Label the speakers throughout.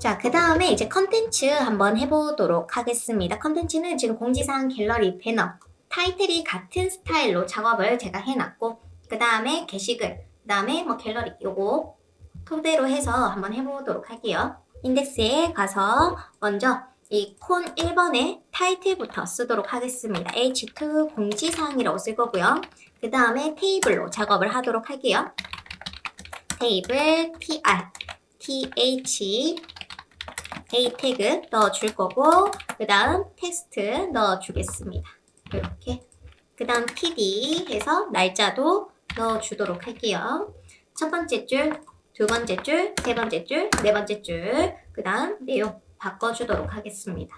Speaker 1: 자, 그 다음에 이제 컨텐츠 한번 해보도록 하겠습니다. 컨텐츠는 지금 공지사항 갤러리 배너 타이틀이 같은 스타일로 작업을 제가 해놨고 그 다음에 게시글 그 다음에 뭐 갤러리 요거 토대로 해서 한번 해보도록 할게요. 인덱스에 가서 먼저 이 콘 1번에 타이틀부터 쓰도록 하겠습니다. H2 공지사항이라고 쓸 거고요. 그 다음에 테이블로 작업을 하도록 할게요. 테이블 tr th a 태그 넣어줄 거고 그 다음 텍스트 넣어주겠습니다. 이렇게 그 다음 td 해서 날짜도 넣어주도록 할게요. 첫 번째 줄, 두 번째 줄, 세 번째 줄, 네 번째 줄, 그 다음 내용 바꿔주도록 하겠습니다.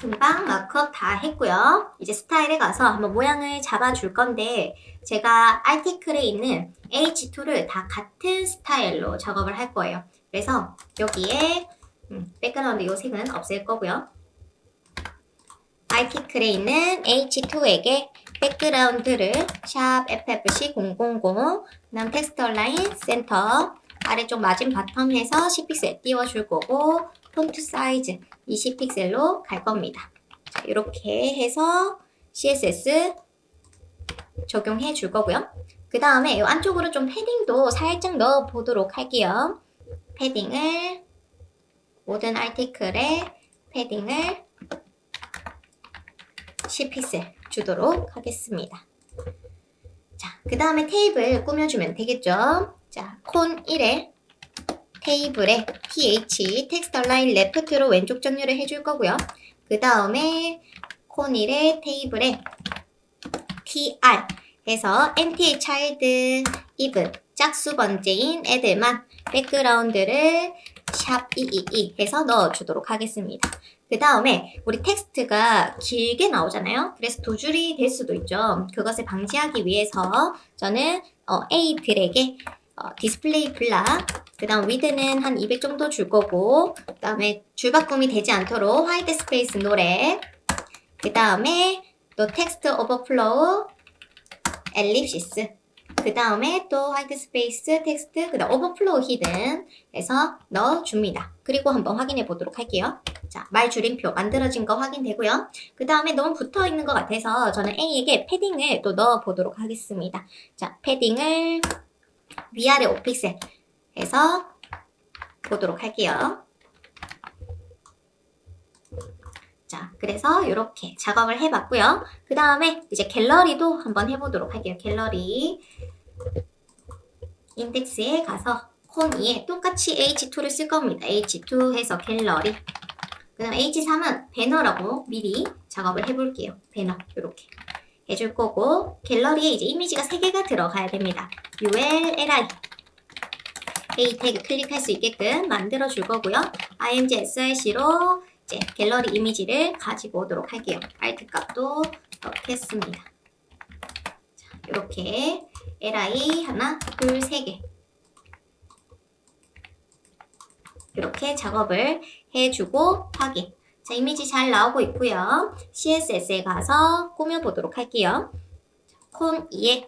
Speaker 1: 금방 마크업 다 했고요. 이제 스타일에 가서 한번 모양을 잡아줄 건데 제가 아티클에 있는 H2를 다 같은 스타일로 작업을 할 거예요. 그래서 여기에 음, 백그라운드 요 색은 없앨 거고요. 아티클에 있는 H2에게 백그라운드를 샵 FFC 000 그다음 텍스트 얼라인 센터 아래쪽 마진 바텀 해서 10픽셀 띄워줄 거고 폰트 사이즈 20픽셀로 갈 겁니다. 자, 이렇게 해서 CSS 적용해 줄 거고요. 그 다음에 이 안쪽으로 좀 패딩도 살짝 넣어 보도록 할게요. 패딩을 모든 아티클에 패딩을 10픽셀 주도록 하겠습니다. 자, 그 다음에 테이블 꾸며주면 되겠죠? 자, 콘 1에 테이블에 th 텍스트 얼라인 레프트로 왼쪽 정렬을 해줄 거고요. 그 다음에 콘 1에 테이블에 tr 해서 nth child even 짝수 번째인 애들만 백그라운드를 샵222 해서 넣어주도록 하겠습니다. 그 다음에 우리 텍스트가 길게 나오잖아요. 그래서 두 줄이 될 수도 있죠. 그것을 방지하기 위해서 저는 어, A들에게 어, 디스플레이 블락 그 다음 위드는 한 200 정도 줄 거고 그 다음에 줄바꿈이 되지 않도록 화이트 스페이스 노래 그 다음에 또 텍스트 오버플로우 엘립시스 그 다음에 또 화이트 스페이스 텍스트 그 다음 오버플로우 히든 해서 넣어줍니다. 그리고 한번 확인해 보도록 할게요. 자, 말 줄임표 만들어진 거 확인되고요. 그 다음에 너무 붙어 있는 것 같아서 저는 A에게 패딩을 또 넣어 보도록 하겠습니다. 자, 패딩을 위아래 5픽셀 해서 보도록 할게요. 자, 그래서 이렇게 작업을 해봤고요. 그 다음에 이제 갤러리도 한번 해보도록 할게요. 갤러리 인덱스에 가서 콘 2에 똑같이 H2를 쓸 겁니다. H2 해서 갤러리 그 다음 H3은 배너라고 미리 작업을 해볼게요. 배너 이렇게 해줄 거고 갤러리에 이제 이미지가 3개가 들어가야 됩니다. ULLI A 태그 클릭할 수 있게끔 만들어 줄 거고요. img src로 이제 갤러리 이미지를 가지고 오도록 할게요. alt 값도 넣겠습니다. 자, 이렇게 li 하나, 둘, 세 개. 이렇게 작업을 해주고 확인. 자, 이미지 잘 나오고 있고요. CSS에 가서 꾸며보도록 할게요. 콘 2에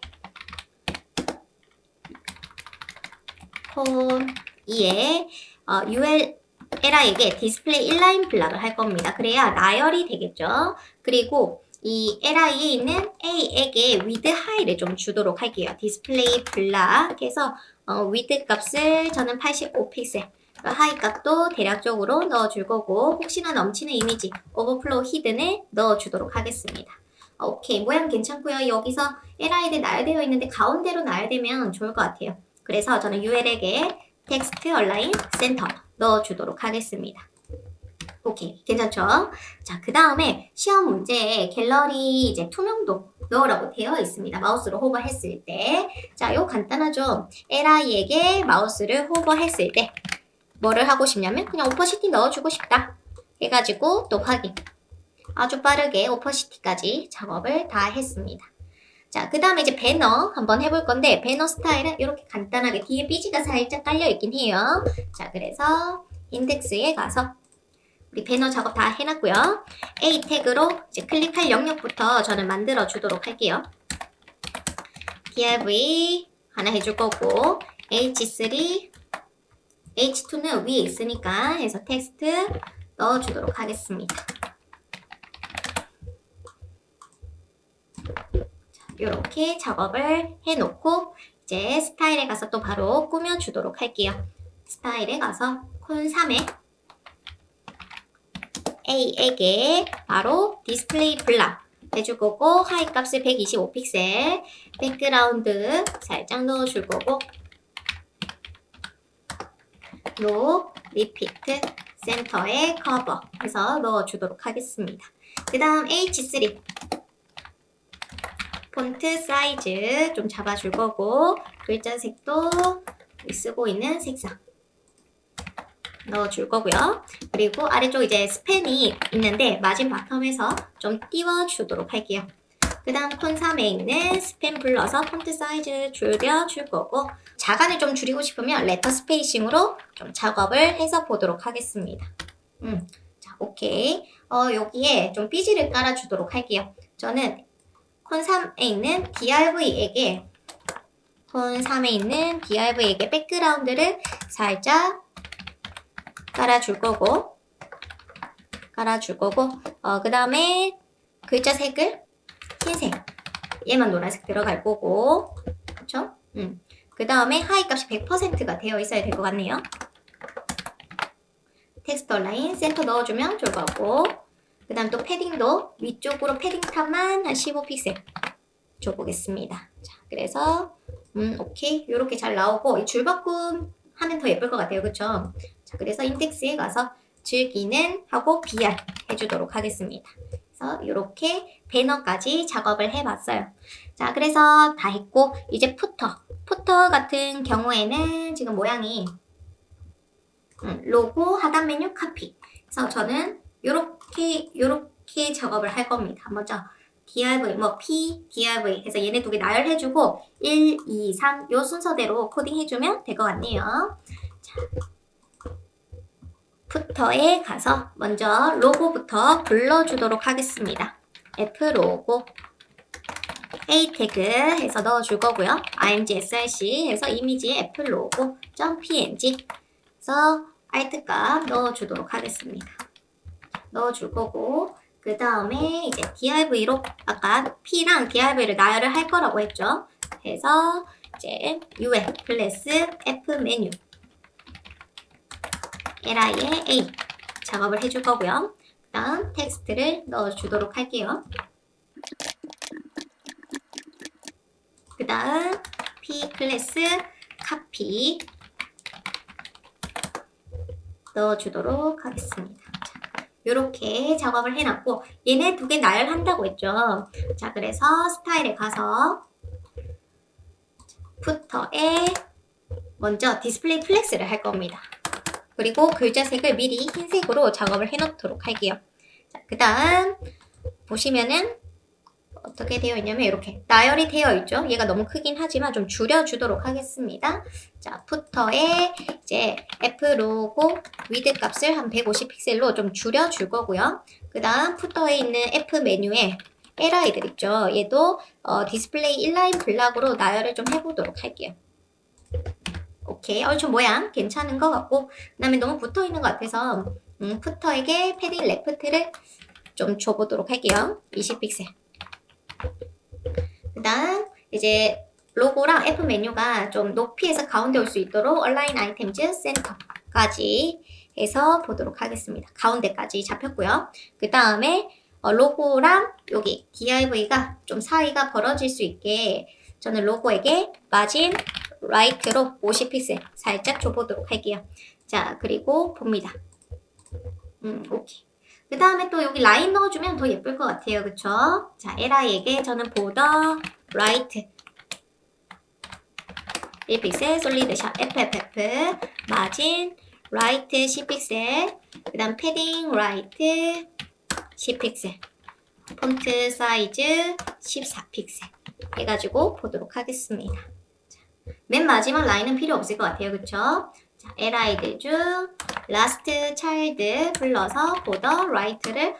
Speaker 1: 콘 2에 어, UL LI에게 디스플레이 인라인 블락을 할 겁니다. 그래야 나열이 되겠죠. 그리고 이 LI에 있는 A에게 위드 하이를 좀 주도록 할게요. 디스플레이 블락 해서 어, 위드 값을 저는 85픽셀 하이 값도 대략적으로 넣어줄 거고 혹시나 넘치는 이미지 오버플로우 히든을 넣어주도록 하겠습니다. 오케이 모양 괜찮고요. 여기서 LID 나열되어 있는데 가운데로 나열되면 좋을 것 같아요. 그래서 저는 UL에게 텍스트 얼라인 센터 넣어주도록 하겠습니다. 오케이 괜찮죠? 자그 다음에 시험 문제에 갤러리 이제 투명도 넣으라고 되어 있습니다. 마우스로 호버했을 때. 자, 요 간단하죠? LI에게 마우스를 호버했을 때 뭐를 하고 싶냐면 그냥 오퍼시티 넣어주고 싶다. 해가지고 또 확인. 아주 빠르게 오퍼시티까지 작업을 다 했습니다. 자, 그 다음에 이제 배너 한번 해볼 건데 배너 스타일은 이렇게 간단하게 뒤에 삐지가 살짝 깔려 있긴 해요. 자, 그래서 인덱스에 가서 우리 배너 작업 다 해놨고요. A 태그로 이제 클릭할 영역부터 저는 만들어 주도록 할게요. div 하나 해줄 거고 h3 H2는 위에 있으니까 해서 텍스트 넣어주도록 하겠습니다. 이렇게 작업을 해놓고 이제 스타일에 가서 또 바로 꾸며주도록 할게요. 스타일에 가서 콘 3에 A에게 바로 디스플레이 블락 해줄 거고 하이 값을 125 픽셀 백그라운드 살짝 넣어줄 거고 로 리피트 센터에 커버 해서 넣어주도록 하겠습니다. 그 다음 H3 폰트 사이즈 좀 잡아줄 거고 글자 색도 쓰고 있는 색상 넣어줄 거고요. 그리고 아래쪽 이제 스팬이 있는데 마진 바텀에서 좀 띄워주도록 할게요. 그 다음 콘 3에 있는 스팬 불러서 폰트 사이즈 줄여줄 거고 자간을 좀 줄이고 싶으면 레터 스페이싱으로 좀 작업을 해서 보도록 하겠습니다. 음, 자 오케이. 어, 여기에 좀 삐지를 깔아주도록 할게요. 저는 콘 3에 있는 DRV에게 콘 3에 있는 DRV에게 백그라운드를 살짝 깔아줄 거고 깔아줄 거고 어, 그 다음에 글자 색을 흰색 얘만 노란색 들어갈 거고 그쵸? 음. 그 다음에 하이 값이 100%가 되어 있어야 될 것 같네요 텍스트 라인 센터 넣어주면 좋을 것 같고 그 다음 또 패딩도 위쪽으로 패딩 탑만 한 15픽셀 줘보겠습니다 자 그래서 음 오케이 이렇게 잘 나오고 이 줄바꿈 하면 더 예쁠 것 같아요 그쵸? 자, 그래서 인덱스에 가서 즐기는 하고 BR 해주도록 하겠습니다. 그래서 이렇게 배너까지 작업을 해봤어요. 자, 그래서 다 했고 이제 푸터. 푸터 같은 경우에는 지금 모양이 음, 로고 하단 메뉴 카피. 그래서 저는 이렇게 이렇게 작업을 할 겁니다. 먼저 DRV, 뭐 P, DRV 해서 얘네 두 개 나열해주고 1, 2, 3 요 순서대로 코딩해주면 될 것 같네요. 자, 푸터에 가서 먼저 로고부터 불러주도록 하겠습니다. F 로고 A 태그 해서 넣어줄 거고요. img src 해서 이미지에 F 로고 .png 해서 alt 값 넣어주도록 하겠습니다. 넣어줄 거고 그 다음에 이제 drv로 아까 p랑 drv를 나열을 할 거라고 했죠. 그래서 이제 ul 클래스 f 메뉴 li에 a 작업을 해줄 거고요. 그 다음 텍스트를 넣어주도록 할게요. 그 다음 p 클래스 카피 넣어주도록 하겠습니다. 이렇게 작업을 해놨고 얘네 두 개 나열한다고 했죠. 자 그래서 스타일에 가서 푸터에 먼저 디스플레이 플렉스를 할 겁니다. 그리고 글자 색을 미리 흰색으로 작업을 해놓도록 할게요. 자, 그 다음 보시면은 어떻게 되어 있냐면 이렇게 나열이 되어 있죠. 얘가 너무 크긴 하지만 좀 줄여주도록 하겠습니다. 자, 푸터에 이제 F 로고 위드 값을 한 150 픽셀로 좀 줄여줄 거고요. 그 다음 푸터에 있는 F 메뉴에 LI들 있죠. 얘도 어, 디스플레이 인라인 블락으로 나열을 좀 해보도록 할게요. 오케이. 어, 좀 모양 괜찮은 것 같고, 그 다음에 너무 붙어 있는 것 같아서, 음, 푸터에게 패딩 레프트를 좀 줘보도록 할게요. 20픽셀. 그 다음, 이제 로고랑 F 메뉴가 좀 높이에서 가운데 올 수 있도록 얼라인 아이템즈 센터까지 해서 보도록 하겠습니다. 가운데까지 잡혔고요. 그 다음에 어, 로고랑 여기 DIV가 좀 사이가 벌어질 수 있게 저는 로고에게 마진 라이트로 50픽셀 살짝 줘보도록 할게요. 자, 그리고 봅니다. 음, 오케이. 그 다음에 또 여기 라인 넣어주면 더 예쁠 것 같아요. 그쵸? 자, LI에게 저는 보더 라이트 1픽셀 솔리드 샵 FFF 마진 라이트 10픽셀 그 다음 패딩 라이트 10픽셀 폰트 사이즈 14픽셀 해가지고 보도록 하겠습니다. 맨 마지막 라인은 필요 없을 것 같아요. 그쵸? 자, li들 중 last child 불러서 보더 right를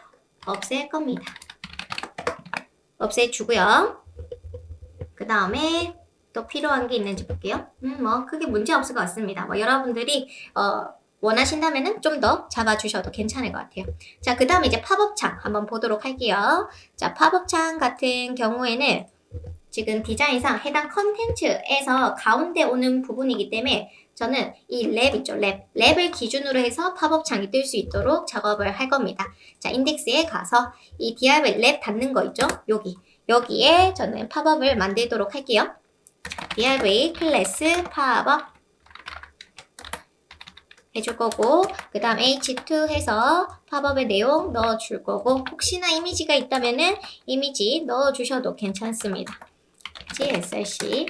Speaker 1: 없앨 겁니다. 없애주고요. 그 다음에 또 필요한 게 있는지 볼게요. 음, 뭐 크게 문제 없을 것 같습니다. 뭐 여러분들이 어, 원하신다면은 좀 더 잡아주셔도 괜찮을 것 같아요. 자, 그 다음에 이제 팝업창 한번 보도록 할게요. 자, 팝업창 같은 경우에는 지금 디자인상 해당 컨텐츠에서 가운데 오는 부분이기 때문에 저는 이 랩 있죠, 랩. 랩을 기준으로 해서 팝업 창이 뜰 수 있도록 작업을 할 겁니다. 자, 인덱스에 가서 이 div 랩 닫는 거 있죠? 여기. 여기에 저는 팝업을 만들도록 할게요. div 클래스 팝업 해줄 거고 그 다음 h2 해서 팝업의 내용 넣어줄 거고 혹시나 이미지가 있다면 은 이미지 넣어주셔도 괜찮습니다. src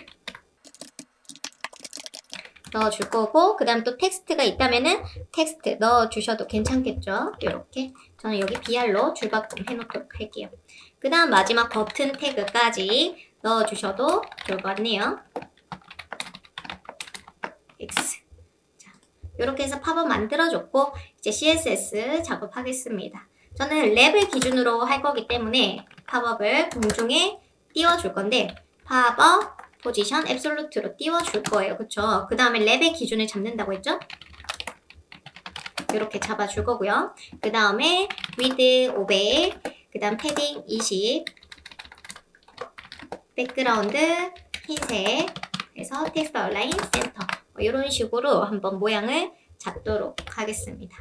Speaker 1: 넣어줄 거고 그 다음 또 텍스트가 있다면은 텍스트 넣어주셔도 괜찮겠죠. 이렇게 저는 여기 BR로 줄바꿈 해놓도록 할게요. 그 다음 마지막 버튼 태그까지 넣어주셔도 좋을 것 같네요. X 이렇게 해서 팝업 만들어줬고 이제 CSS 작업하겠습니다. 저는 랩을 기준으로 할 거기 때문에 팝업을 공중에 띄워줄 건데 팝업 포지션 앱솔루트로 띄워줄 거예요. 그쵸? 그 다음에 랩의 기준을 잡는다고 했죠? 이렇게 잡아줄 거고요. 그 다음에 width 500, 그 다음 패딩 20, 백그라운드 흰색, 그래서 텍스트 얼라인 센터 뭐 이런 식으로 한번 모양을 잡도록 하겠습니다.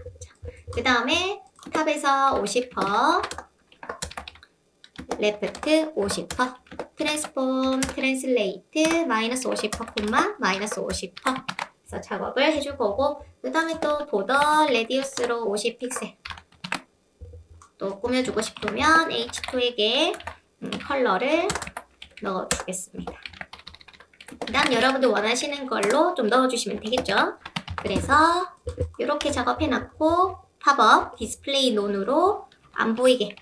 Speaker 1: 그 다음에 탑에서 50%, 레프트 50%, 트랜스폼, 트랜슬레이트 마이너스 50% 콤마 마이너스 50% 그래서 작업을 해줄 거고 그 다음에 또 보더 레디우스로 50 픽셀 또 꾸며주고 싶으면 H2에게 음, 컬러를 넣어주겠습니다. 그 다음 여러분들 원하시는 걸로 좀 넣어주시면 되겠죠. 그래서 이렇게 작업해놨고 팝업 디스플레이 논으로 안 보이게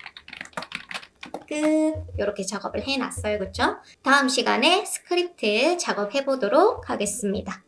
Speaker 1: 끝 이렇게 작업을 해놨어요. 그쵸? 다음 시간에 스크립트 작업해 보도록 하겠습니다.